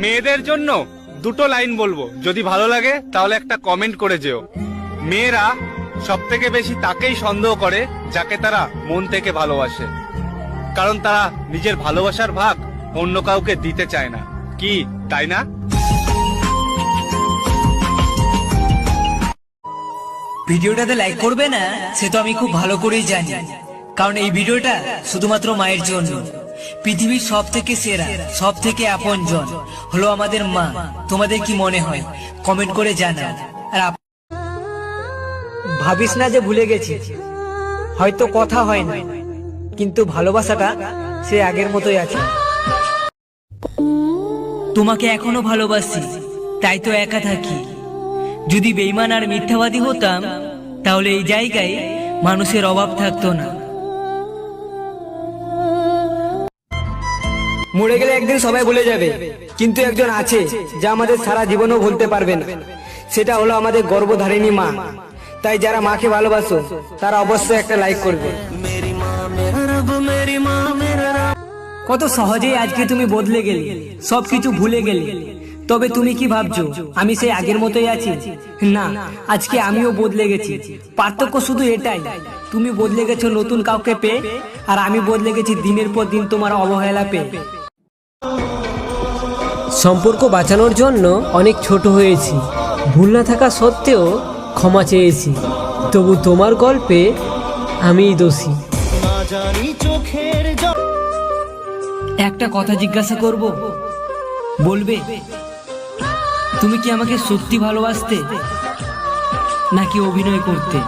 মেয়েদের জন্য দুটো লাইন বলব। যদি ভালো লাগে, তাহলে একটা কমেন্ট করে যেও। মেয়েরা সব থেকে বেশি তাকেই সন্দেহ করে, যাকে তারা মন থেকে ভালোবাসে। কারণ তারা নিজের ভালোবাসার ভাগ অন্য কাউকে দিতে চায় না। কি, তাই না? ভিডিওটাতে লাইক করবে না, সে তো আমি খুব ভালো করেই জানি। কারণ এই ভিডিওটা শুধুমাত্র মায়ের জন্য। পৃথিবীর সব থেকে সেরা সব থেকে আপন জন হলো আমাদের মা। তোমাদের কি মনে হয়? কমেন্ট করে জানাও। আর ভাবিস না যে ভুলে গেছি? হয়তো কথা হয় না, কিন্তু ভালোবাসাটা সে আগের মতোই আছে। তোমাকে এখনও ভালোবাসি, তাই তো একা থাকি। যদি বেইমান আর মিথ্যাবাদী হতাম, তাহলে এই জায়গায় মানুষের অভাব থাকতো না। মরে গেলে একদিন সবাই ভুলে যাবে। কিন্তু একজন আছে যা আমাদের সারা জীবনও ভুলতে পারবে না। সেটা হলো আমাদের গর্ভধারিণী মা। তাই যারা মাকে ভালোবাসো, তারা অবশ্যই একটা লাইক করবে। কত সহজেই আজকে তুমি বদলে গেলে, সবকিছু ভুলে গেলে। তবে তুমি কি ভাবছ, আমি সেই আগের মতোই আছি? না, আজকে আমিও বদলে গেছি। পার্থক্য শুধু এটাই, তুমি বদলে গেছো নতুন কাউকে পেয়ে, আর আমি বদলে গেছি দিনের পর দিন তোমার অবহেলা পেয়ে। সম্পর্ক বাঁচানোর জন্য অনেক ছোট হয়েছি। ভুল না থাকা সত্ত্বেও ক্ষমা চেয়েছি। তবু তোমার গল্পে আমিই দোষী। একটা কথা জিজ্ঞাসা করব? বলবে তুমি কি আমাকে সত্যি ভালোবাসতে নাকি অভিনয় করতে?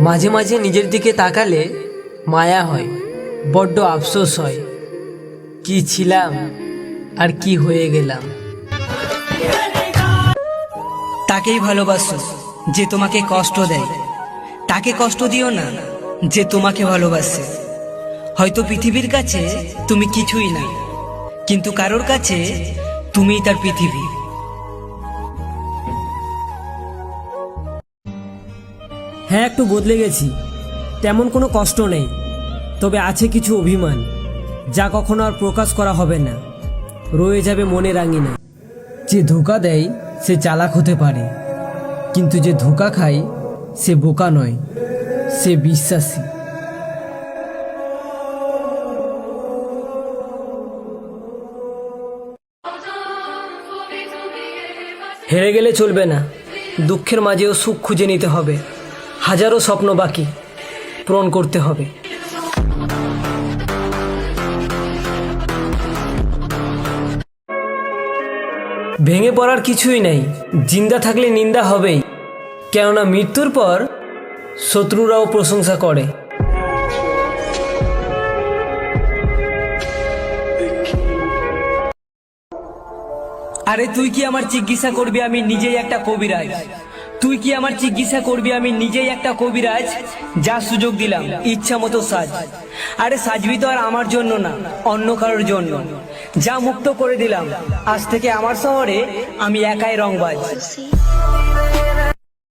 মাঝে মাঝে নিজের দিকে তাকালে মায়া হয়। বড্ড আফসোস হয়। কি ছিলাম আর কি হয়ে গেলাম। তাকেই ভালোবাসো যে তোমাকে কষ্ট দেয়। তাকে কষ্ট দিও না যে তোমাকে ভালোবাসে। হয়তো পৃথিবীর কাছে তুমি কিছুই না কিন্তু কারোর কাছে তুমিই তার পৃথিবী। হ্যাঁ একটু বদলে গেছি। তেমন কোনো কষ্ট নেই। তবে আছে কিছু অভিমান, যা কখনো আর প্রকাশ করা হবে না। রয়ে যাবে মনে রাঙিনা। যে ধোকা দেয়, সে চালাক হতে পারে। কিন্তু যে ধোকা খায়, সে বোকা নয়, সে বিশ্বাসী। হেরে গেলে চলবে না। দুঃখের মাঝেও সুখ খুঁজে নিতে হবে। হাজারো স্বপ্ন বাকি, পূরণ করতে হবে। ভেঙে পড়ার কিছুই নেই। জিন্দা থাকলে নিন্দা হবেই। কেননা মৃত্যুর পর শত্রুরাও প্রশংসা করে। আরে তুই কি আমার চিকিৎসা করবি? আমি নিজেই একটা কবিরাজ। তুই কি আমার চিকিৎসা করবি? আমি নিজেই একটা কবিরাজ, যা সুযোগ দিলাম, ইচ্ছা মতো সাজ। আরে সাজবি তো আর আমার জন্য না, অন্য কারোর জন্য। যা মুক্ত করে দিলাম, আজ থেকে আমার শহরে আমি একাই রংবাজ।